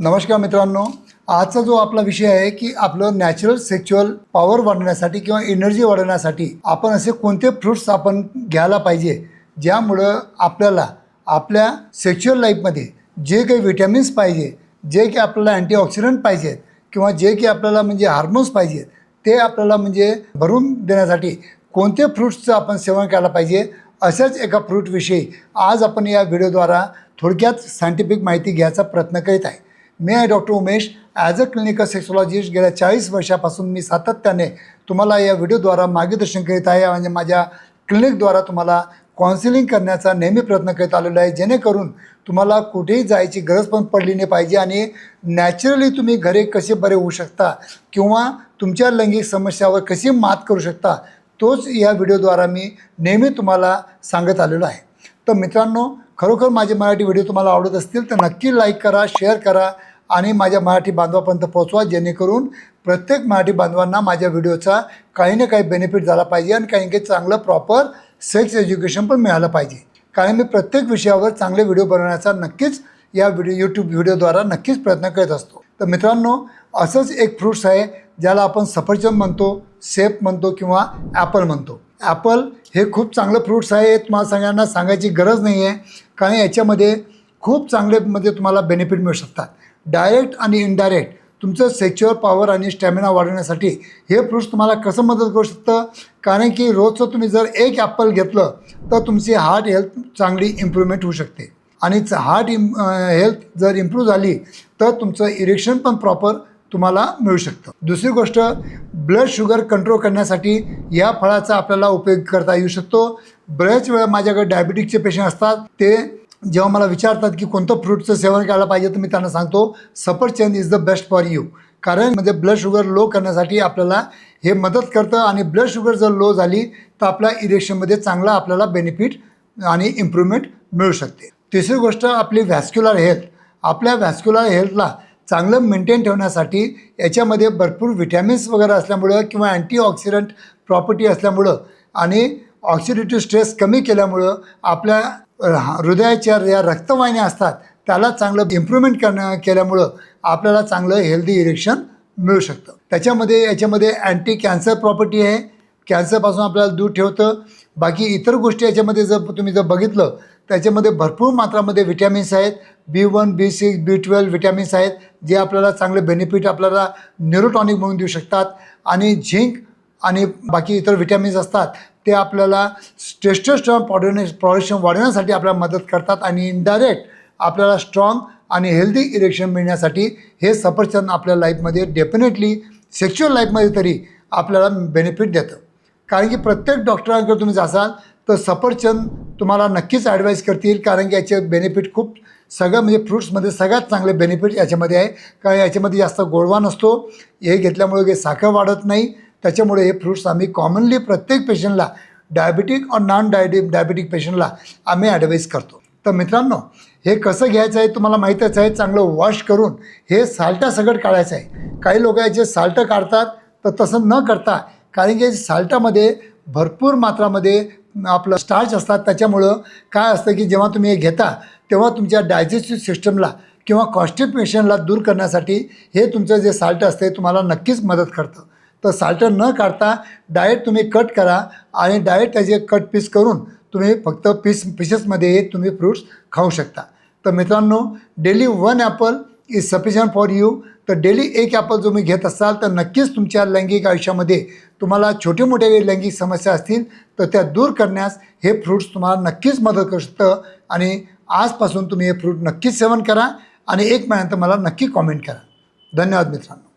नमस्कार मित्रांनो आजचा जो आपला विषय आहे की आपलं नॅचरल सेक्च्युअल पॉवर वाढवण्यासाठी किंवा एनर्जी वाढवण्यासाठी आपण असे कोणते फ्रुट्स आपण घ्यायला पाहिजे? ज्यामुळं आपल्याला आपल्या सेक्च्युअल लाईफमध्ये जे काही विटॅमिन्स पाहिजे जे काही आपल्याला अँटीऑक्सिडंट पाहिजेत किंवा जे काही आपल्याला म्हणजे हार्मोन्स पाहिजेत ते आपल्याला म्हणजे भरून देण्यासाठी कोणते फ्रुट्सचं आपण सेवन करायला पाहिजे? अशाच एका फ्रूटविषयी आज आपण या व्हिडिओद्वारा थोडक्यात सायंटिफिक माहिती घ्यायचा प्रयत्न करीत आहे. मी आहे doctor Umesh. As a clinical sexologist गेल्या चाळीस वर्षापासून मी सातत्याने तुम्हाला या व्हिडिओद्वारा मार्गदर्शन करीत आहे म्हणजे माझ्या क्लिनिकद्वारा तुम्हाला काउन्सिलिंग करण्याचा नेहमी प्रयत्न करीत आलेलो आहे. जेणेकरून तुम्हाला कुठेही जायची गरज पण पडली नाही पाहिजे आणि नॅचरली तुम्ही घरी कसे बरे होऊ शकता किंवा तुमच्या लैंगिक समस्यावर कशी मात करू शकता तोच या व्हिडिओद्वारा मी नेहमी तुम्हाला सांगत आलेलो आहे. तर मित्रांनो खरोखर माझे मराठी व्हिडिओ तुम्हाला आवडत असतील तर नक्की लाईक करा शेअर करा आणि माझ्या मराठी बांधवापर्यंत पोहोचवा जेणेकरून प्रत्येक मराठी बांधवांना माझ्या व्हिडिओचा काही ना काही बेनिफिट झाला पाहिजे आणि काही काही चांगलं प्रॉपर सेक्स एज्युकेशन पण मिळालं पाहिजे. कारण मी प्रत्येक विषयावर चांगले व्हिडिओ बनवण्याचा नक्कीच या व्हिडिओ यूट्यूब व्हिडिओद्वारा नक्कीच प्रयत्न करत असतो. तर मित्रांनो असंच एक फ्रूट्स आहे ज्याला आपण सफरचंद म्हणतो सेप म्हणतो किंवा ॲपल म्हणतो. ॲपल हे खूप चांगलं फ्रूट्स आहे हे तुम्हाला सगळ्यांना सांगायची गरज नाही आहे कारण याच्यामध्ये खूप चांगले म्हणजे तुम्हाला बेनिफिट मिळू शकतात. डायरेक्ट आणि इनडायरेक्ट तुमचं सेक्च्युअर पॉवर आणि स्टॅमिना वाढवण्यासाठी हे फ्रूट्स तुम्हाला कसं मदत करू शकतं? कारण की रोजचं तुम्ही जर एक ॲपल घेतलं तर तुमची हार्ट हेल्थ चांगली इम्प्रूव्हमेंट होऊ शकते. आणि हार्ट इम हेल्थ जर इम्प्रूव्ह झाली तर तुमचं इरेक्शन पण प्रॉपर तुम्हाला मिळू शकतं. दुसरी गोष्ट ब्लड शुगर कंट्रोल करण्यासाठी या फळाचा आपल्याला उपयोग करता येऊ शकतो. बऱ्याच वेळा माझ्याकडे डायबिटिकचे पेशंट असतात ते जेव्हा मला विचारतात की कोणतं फ्रूटचं सेवन करायला पाहिजे तर मी त्यांना सांगतो सफरचंद is the best for you कारण म्हणजे ब्लड शुगर लो करण्यासाठी आपल्याला हे मदत करतं आणि ब्लड शुगर जर लो झाली तर आपल्या इरेक्शनमध्ये चांगला आपल्याला बेनिफिट आणि इम्प्रूव्हमेंट मिळू शकते. तिसरी गोष्ट आपली व्हॅस्क्युलर हेल्थ आपल्या व्हॅस्क्युलर हेल्थला चांगलं मेंटेन ठेवण्यासाठी याच्यामध्ये भरपूर व्हिटॅमिन्स वगैरे असल्यामुळं किंवा अँटीऑक्सिडंट प्रॉपर्टी असल्यामुळं आणि ऑक्सिडेटिव्ह स्ट्रेस कमी केल्यामुळं आपल्या हृदयाच्या या रक्तवाहिन्या असतात त्याला चांगलं इम्प्रूव्हमेंट करणं केल्यामुळं आपल्याला चांगलं हेल्दी इरेक्शन मिळू शकतं. त्याच्यामध्ये याच्यामध्ये अँटी कॅन्सर प्रॉपर्टी आहे कॅन्सरपासून आपल्याला दूर ठेवतं. बाकी इतर गोष्टी याच्यामध्ये जर तुम्ही जर बघितलं त्याच्यामध्ये भरपूर मात्रामध्ये विटॅमिन्स आहेत. B one B six B twelve vitamins आहेत जे आपल्याला चांगले बेनिफिट आपल्याला न्यूरोटॉनिक म्हणून देऊ शकतात. आणि झिंक आणि बाकी इतर विटॅमिन्स असतात ते आपल्याला टेस्टोस्टेरॉन प्रॉड्युने प्रॉडक्शन वाढवण्यासाठी आपल्याला मदत करतात आणि इनडायरेक्ट आपल्याला स्ट्रॉंग आणि हेल्दी इरेक्शन मिळण्यासाठी हे सफरचंद आपल्या लाईफमध्ये डेफिनेटली सेक्च्युअल लाईफमध्ये तरी आपल्याला बेनिफिट देतं. कारण की प्रत्येक डॉक्टरांकडे तुम्ही जासाल तर सफरचंद तुम्हाला नक्कीच ॲडवाईस करतील कारण की याचे बेनिफिट खूप सगळं म्हणजे फ्रुट्समध्ये सगळ्यात चांगले बेनिफिट याच्यामध्ये आहे. कारण याच्यामध्ये जास्त गोडवा नसतो हे घेतल्यामुळे काही साखर वाढत नाही त्याच्यामुळे हे फ्रुट्स आम्ही कॉमनली प्रत्येक पेशंटला डायबिटिक और नॉन डायबि डायबिटिक पेशंटला आम्ही ॲडवाईस करतो. तर मित्रांनो हे कसं घ्यायचं आहे तुम्हाला माहीतच आहे चांगलं वॉश करून हे साल्टा सगळं काढायचं आहे. काही लोक याचे साल्टं काढतात तर तसं न करता कारण की साल्टामध्ये भरपूर मात्रामध्ये आपलं स्टार्च असतात त्याच्यामुळं काय असतं की जेव्हा तुम्ही हे घेता तेव्हा तुमच्या डायजेस्टिव्ह सिस्टमला किंवा कॉन्स्टिपेशनला दूर करण्यासाठी हे तुमचं जे साल्ट असते तुम्हाला नक्कीच मदत करतं. तर साल्टर न काढता डायरेक्ट तुम्ही कट करा आणि डायरेक्ट त्याचे कट पीस करून तुम्ही फक्त पीस पीसेसमध्ये हे तुम्ही फ्रूट्स खाऊ शकता. तर मित्रांनो daily one apple is sufficient for you. तर डेली एक ॲपल तुम्ही घेत असाल तर नक्कीच तुमच्या लैंगिक आयुष्यामध्ये तुम्हाला छोटे मोठे लैंगिक समस्या असतील तर त्या दूर करण्यास हे फ्रूट्स तुम्हाला नक्कीच मदत करू शकतं आणि आजपासून तुम्ही हे फ्रूट नक्कीच सेवन करा आणि एक महिन्यानंतर मला नक्की कॉमेंट करा. धन्यवाद मित्रांनो.